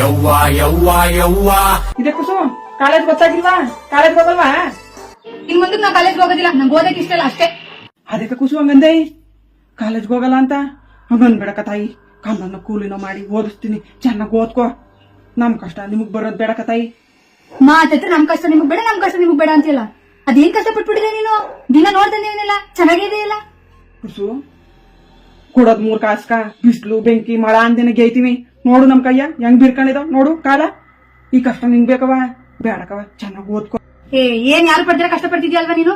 ಯವ್ವ ಯವ್ವ ಯವ್ವ. ಇದೆ ಕುಸು ಕಾಲೇಜ್ ಗೊತ್ತಾಗಿಲ್ವಾ? ಕಾಲೇಜ್ ಹೋಗಲ್ವಾ? ಇನ್ ಮುಂದಕ್ಕೆ ನಾ ಕಾಲೇಜ್ ಹೋಗೋದಿಲ್ಲ ನಂಗೆ ಓದಕ್ಕೆ ಇಷ್ಟ ಇಲ್ಲ ಅಷ್ಟೇ. ಅದಕ್ಕೆ ಕುಸು ಹಂಗಂದೆ ಕಾಲೇಜ್ ಹೋಗಲ್ಲ ಅಂತ? ಹಂಗನ್ಬೇಡಕ ತಾಯಿ. ಕಮ್ಮನ್ನ ಕೂಲಿನ ಮಾಡಿ ಓದಿಸ್ತೀನಿ. ಚೆನ್ನಾಗಿ ಓದ್ಕೋ. ನಮ್ ಕಷ್ಟ ನಿಮಗ್ ಬರೋದ್ ಬೇಡಕ ತಾಯಿ. ಮಾತತ್ರ ನಮ್ ಕಷ್ಟ ನಿಮಗ್ ಬೇಡ ನಮ್ ಕಷ್ಟ ನಿಮಗ್ ಬೇಡ ಅಂತಿಲ್ಲ ಅದೇನ್ ಕಷ್ಟ ಪಟ್ಬಿಟ್ಟಿದೆ ನೀನು? ದಿನ ನೋಡ್ದಂದೇನಿಲ್ಲ ಚೆನ್ನಾಗಿದೆಯಲ್ಲ ಕುಸು ಕೊಡೋದ್ ಮೂರ್ ಕಾಸ್ಕ ಬಿಸ್ಲು ಬೆಂಕಿ ಮಳ ಅಂದಿನ ಗೇಯ್ತೀವಿ. ನೋಡು ನಮ್ ಕೈಯ ಹೆಂಗ್ ಬಿರ್ಕೊಂಡಿದಾವ್? ನೋಡು ಕಾಲ. ಈ ಕಷ್ಟ ನಿಂಗ್ ಬೇಕವ ಬೇಡಕವ ಚೆನ್ನಾಗಿ ಓದ್ಕೋ. ಏ ಏನ್ ಯಾರು ಪಡ್ತೀರ ಕಷ್ಟ ಪಡ್ತಿದ್ಯಲ್ವಾ ನೀನು?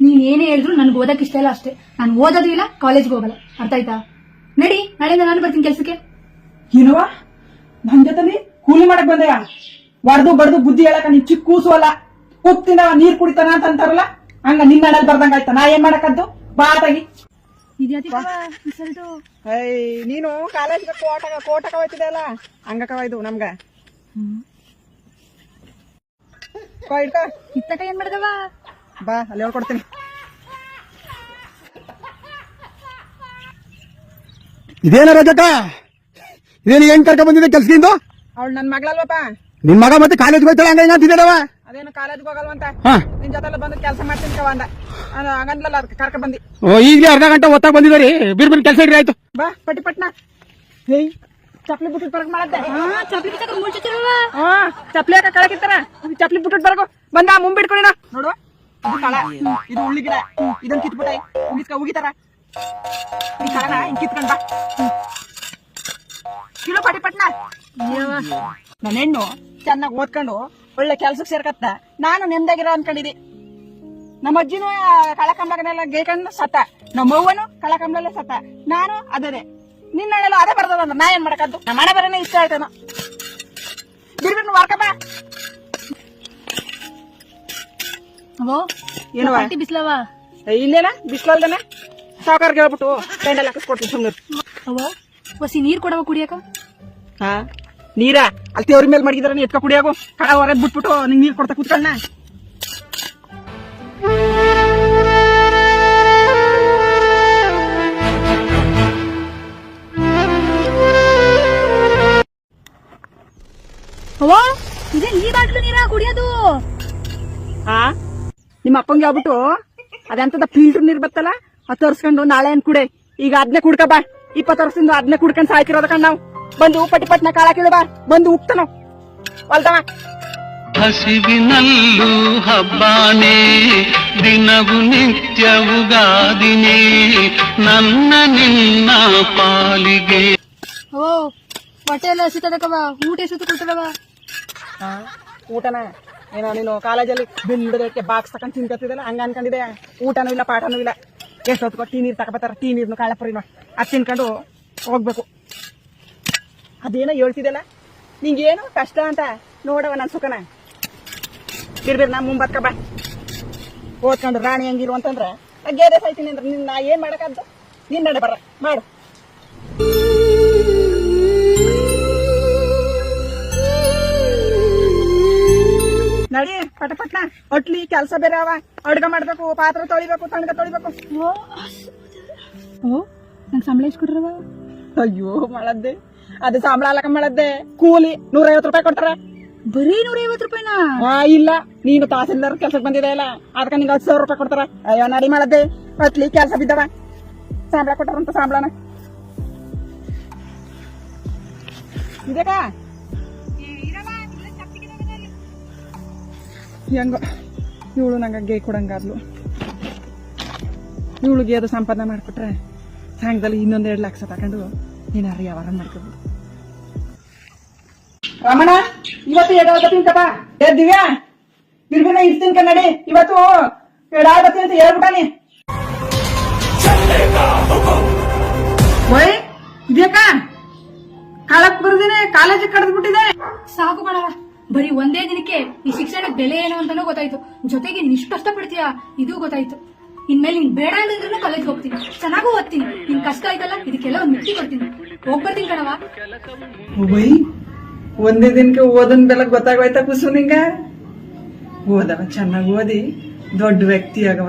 ನೀನ್ ಏನೇ ಹೇಳಿದ್ರು ನನ್ಗೆ ಓದಕ್ ಇಷ್ಟ ಇಲ್ಲ ಅಷ್ಟೇ. ನಾನು ಓದೋದು ಇಲ್ಲ ಕಾಲೇಜ್ಗೆ ಹೋಗಲ್ಲ. ಅರ್ಥ ಆಯ್ತಾ? ನಡಿ ನಾಳೆಯಿಂದ ನಾನು ಬರ್ತೀನಿ ಕೆಲ್ಸಕ್ಕೆ. ಏನವ ನನ್ ಜೊತೆ ಕೂಲಿ ಮಾಡಕ್ ಬಂದೆಯ? ಒಡ್ದು ಬಡ್ದು ಬುದ್ಧಿ ಹೇಳಕ ನೀನ್ ಚಿಕ್ಕ ಕೂಸು ಅಲ್ಲ. ಉಪ್ತಿನ ನೀರ್ ಕುಡಿತಾನ ಅಂತ ಅಂತಾರಲ್ಲ? ಹಂಗ ನಿನ್ನ ಬರ್ದಂಗ ಆಯ್ತಾ ನಾ ಏನ್ ಮಾಡಕದ್ದು? ಬಾ ತಾಗಿ ನೀನು ಕಾಲೇಜ್ ಕೋಟಕ ಕೋಟಕ ಹೋಯ್ತಿದೆಯಲ್ಲ ಹಂಗಕ ಹಂಗಕವ ಇದು ನಮ್ಗ ಇಟ್ಕೋ ಇತ್ತಕ ಏನ್ ಮಾಡ್ದವ? ಬಾ ಅಲ್ಲಿ ಹೇಳ್ಕೊಡ್ತೀನಿ ಇದೇನ ರಜಕ ಇದೇನು ಹೆಂಗ್ ಕರ್ಕೊಂಡ್ ಬಂದಿದೆ ಕೆಲ್ಸದಿಂದ? ಅವಳು ನನ್ ಮಗಳಲ್ವಪ್ಪ? ನಿನ್ ಮಗ ಮತ್ತೆ ಕಾಲೇಜ್ ಹೋಗ್ತಾಳೆ ಹಂಗ ಹಿಂಗ ಅಂತಿದ್ದಾವ ಅದೇನು ಕಾಲೇಜ್ಗೆ ಹೋಗಲ್ವಂತ ಹಾ. ನಿನ್ ಜೊತೆಲ್ಲ ಬಂದು ಕೆಲಸ ಮಾಡ್ತೀನಿ ಕವ ಅಂದ. ಹಂಗಂದ್ಲಲ್ಲ ಅದಕ್ಕೆ ಕರ್ಕ ಬಂದಿ. ಓ ಈಗಲೇ ಅರ್ಧ ಗಂಟೆ ಒತ್ತಾಗ ಬಂದಿದ್ದಾರೆ ಬೀರ್ ಬಿರ್ ಕೆಲಸ ಇಡ್ರಿ ಆಯ್ತು. ಬಾ ಪಟ್ಟಿ ಪಟ್ನ. ಹೇಯ್ ಚಪ್ಲಿ ಬಿಟ್ಟು ಬರಕ್ ಮಾಡತ್ತೆ. ಹಾ ಚಪ್ಲಿ ಹಾಕ ಕಳಕಿತ್ತಾರ? ಚಪ್ಲಿ ಬಿಟ್ಟು ಬರಕು ಬಂದ ಮುಂಬಿಟ್ಕೊಂಡಿನ ನೋಡು. ಇದು ಕಳ. ಇದು ಉಳ್ಳಿ ಗಿಡ. ಇದನ್ನ ಕಿತ್ಬಿಟ್ಟೆ. ಉಗಿಸ್ಕ ಉಗಿತಾರ. ಈ ಕಳನ ಹಿಂಗ್ ಕಿತ್ಕೊಂಡ್ ಬಾ. ಕಿಲೋ ಪಟ್ಟಿ ಪಟ್ನ. ನನ್ನ ಹೆಣ್ಣು ಚೆನ್ನಾಗಿ ಓದ್ಕೊಂಡು ಒಳ್ಳೆ ಕೆಲ್ಸಕ್ಕೆ ಸೇರ್ಕತ್ತ? ನಾನು ನೆಮ್ಮದಾಗಿರೋ ಅನ್ಕೊಂಡಿದ್ದೆ. ನಮ್ಮ ಅಜ್ಜಿನೂ ಕಳಕಂಬಗನೆಲ್ಲ ಗೇಕಂಡ್ ಸತ್ತ. ನಮ್ಮ ಅವ್ವನು ಕಳಕಂಬಲಲ್ಲೇ ಸತ್ತ. ನಾನು ಅದೇ. ನಿನ್ನೆಲ್ಲ ಅದೇ ಬರ್ತದ ನಾ ಏನ್ ಮಾಡಕದ್ದು ನಮ್ಮ ಮನೆ ಬರೋನೇ ಇಷ್ಟ ಆಯ್ತಾನ? ಬಿಡ್ಬಿಟ್ಟು ಮಾರ್ಕಪ್ಪ ಅವೋ ಏನು ಪಾರ್ಟಿ ಬಿಸ್ಲವ? ಇಲ್ಲೇನ? ಬಿಸ್ಲಲ್ದನೆ? ಸಾವುಕಾರ್ಗೆ ಹೇಳ್ಬಿಟ್ಟು ಪೆಂಡಲ್ ಹಾಕಿಸ್ಕೊಡ್ತೀನಿ ಸುಮ್ಮನೆ ಅವೋ ಹೊಸಿ ನೀರ್ ಕೊಡವ ಕುಡಿಯಕ? ಹಾ. ನೀರ ಅಲ್ಲಿ ತೇವ್ರ ಮೇಲೆ ಮಡಗಿದಾರ ಎತ್ಕ ಕುಡಿಯಾಗು. ಕಡ ಹೊರದ್ ಬಿಟ್ಬಿಟ್ಟು ನಿಂಗೆ ನೀರ್ ಕೊಡ್ತಾ ಕೂತ್ಕೊಂಡ ಇದೇ ಈ ಬಾಟ್ಲು ನೀರ ಕುಡಿಯೋದು? ಹಾ ನಿಮ್ಮ ಅಪ್ಪಂಗೆ ಹೋಗ್ಬಿಟ್ಟು ಅದಂತದ ಫಿಲ್ಟರ್ ನೀರ್ ಬತ್ತಲ್ಲ? ಅದು ತರ್ಸ್ಕೊಂಡು ನಾಳೆ ಅನ್ ಕುಡೆ? ಈಗ ಅದ್ನೇ ಕುಡ್ಕ ಬಾ. ಇಪ್ಪತ್ತು ವರ್ಷದಿಂದ ಅದ್ನೇ ಕುಡ್ಕೊಂಡ್ ಸಾಯ್ತಿರೋದ ಕಣ್ ನಾವು. ಬಂದು ಪಟ್ಟಿ ಪಟ್ನ ಕಾಳಾಕಿದ ಬಾ ಬಂದು ಉಕ್ತನು. ಹೊಲ್ತವ ಹಸಿವಿನಲ್ಲೂ ಹಬ್ಬಾನೇ ದಿನವು ನಿತ್ಯವುಗಾದಿನೇ ನನ್ನ ನಿನ್ನ ಪಾಲಿಗೆ. ಓ ಹೊಟ್ಟೆ ಎಲ್ಲ ಹಸಿತದಕವ ಊಟ ಹಾ ಊಟನ? ಏನೋ ನೀನು ಕಾಲೇಜಲ್ಲಿ ಬಿಲ್ಡದಕ್ಕೆ ಬಾಕ್ಸ್ ತಕೊಂಡ್ ತಿನ್ಕತ್ತಿದಲ್ಲ ಹಂಗ ಅನ್ಕೊಂಡಿದೆ. ಊಟನೂ ಇಲ್ಲ ಪಾಠನೂ ಇಲ್ಲ. ಎಷ್ಟೊತ್ತು ಟೀ ನೀರು ತಗೋಬತ್ತಾರ ಟೀ ನೀರ್ನು ಕಾಳಪರಿನ ಅದು ತಿನ್ಕೊಂಡು ಹೋಗ್ಬೇಕು. ಅದೇನೋ ಹೇಳ್ತಿದ್ದಲ್ಲ ನಿಂಗೇನು ಕಷ್ಟ ಅಂತ? ನೋಡವ ನನ್ನ ಸುಖನ. ಬಿಡ್ಬಿಡ್ ನಾ ಮುಂಬತ್ಕ ಬಾ. ಓದ್ಕೊಂಡು ರಾಣಿ ಹಂಗಿರು ಅಂತಂದ್ರೆ ಗೇದೆ ಸಾಯ್ತೀನಿ ಅಂದ್ರೆ ನಿನ್ನ ನಾ ಏನ್ ಮಾಡಕದ್ದು ನಿನ್ನ ನಡೆ ಬರ್ರ ಮಾಡು. ನಡಿ ಪಟ ಪಟ್ನ ಹೊಟ್ಲಿ ಕೆಲಸ ಬೇರೆ ಅವ. ಅಡ್ಗ ಮಾಡ್ಬೇಕು ಪಾತ್ರೆ ತೊಳಿಬೇಕು ತಣ್ಣಗ ತೊಳಿಬೇಕು. ಓ ನಂಗೆ ಸಂಬಳ ಇಸ್ಕೊಡ್ರವ ಅಯ್ಯೋ ಮಾಡದ್ದೆ ಅದು ಸಂಬಳ ಲೆಕ್ಕ ಮಾಡದ್ದೆ. ಕೂಲಿ ನೂರೈವತ್ತು ರೂಪಾಯಿ ಕೊಡ್ತಾರ ಬರೀ ನೂರೈವತ್ತು ರೂಪಾಯಿನಾ? ಆ ಇಲ್ಲ. ನೀನು ತಹಸೀಲ್ದಾರ್ ಕೆಲ್ಸಕ್ಕೆ ಬಂದಿದೆ ಇಲ್ಲ? ಅದಕ್ಕೆ ನಿಂಗೆ ಹತ್ತು ಸಾವಿರ ರೂಪಾಯಿ ಕೊಡ್ತಾರ. ಅಯ್ಯೋ ನಡಿ ಮಾಡದ್ದೆ. ಅತ್ಲಿ ಕೆಲಸ ಬಿದ್ದವ. ಸಂಬಳ ಕೊಟ್ಟಾರಂತ ಸಂಬಳನ. ಇದಕ್ಕ? ಹೆಂಗ ಇವಳು ನಂಗೆ ಗೇ ಕೊಡಂಗಾದ್ಲು ಇವಳಿಗೆ ಅದು ಸಂಪಾದನೆ ಮಾಡಿಕೊಟ್ರೆ ಇನ್ನೊಂದು ಎರಡು ಲಕ್ಷ ತಗೊಂಡು ಏನಾರ ಯಾವಾರ ಮಾಡ್ಕೋಬೋದು. ರಮಣ ಇವತ್ತು ಎಡಾದ ತಿಂತಪ್ಪ ಏ ದಿವ್ಯಾ ಬಿರ್ಬಿನ ಇರ್ತೀನಿ ಕನ್ನಡಿ ಇವತ್ತು ಎಡಾಗತ್ತಿ ಅಂತ ಹೇಳ್ಬಿಟ್ಟಾನಿ ಓಯ್ ಇದ್ಯಾಕ ಕಾಲಕ್ ಬರ್ದಿನಿ ಕಾಲೇಜ್ ಕಡ್ದು ಬಿಟ್ಟಿದೆ. ಸಾಕು ಕಣವ ಬರೀ ಒಂದೇ ದಿನಕ್ಕೆ ಈ ಶಿಕ್ಷಣಕ್ಕೆ ಬೆಲೆ ಏನು ಅಂತಾನೂ ಗೊತ್ತಾಯ್ತು. ಜೊತೆಗೆ ನಿಷ್ಕಷ್ಟ ಪಡ್ತೀಯಾ? ಇದು ಗೊತ್ತಾಯ್ತು. ಇನ್ಮೇಲೆ ನೀನ್ ಬೇಡ ಅಂದ್ರೂ ಕಾಲೇಜ್ ಹೋಗ್ತೀನಿ. ಚೆನ್ನಾಗೂ ಓದ್ತೀನಿ. ನಿನ್ ಕಷ್ಟ ಆಯ್ತಲ್ಲ ಇದಕ್ಕೆಲ್ಲ ಒಂದ್ ಮಿಟ್ಟಿ ಕೊಡ್ತೀನಿ. ಹೋಗ್ಬರ್ತೀನಿ ಕಣವ ಓಯ್ ಒಂದೇ ದಿನಕ್ಕೆ ಓದನ್ ಬೆಲ್ಲ ಗೊತ್ತಾಗೋಯ್ತಾ ಕುಸು ನಿಂಗ? ಓದವ ಚೆನ್ನಾಗಿ ಓದಿ. ದೊಡ್ಡ ವ್ಯಕ್ತಿ ಆಗವ.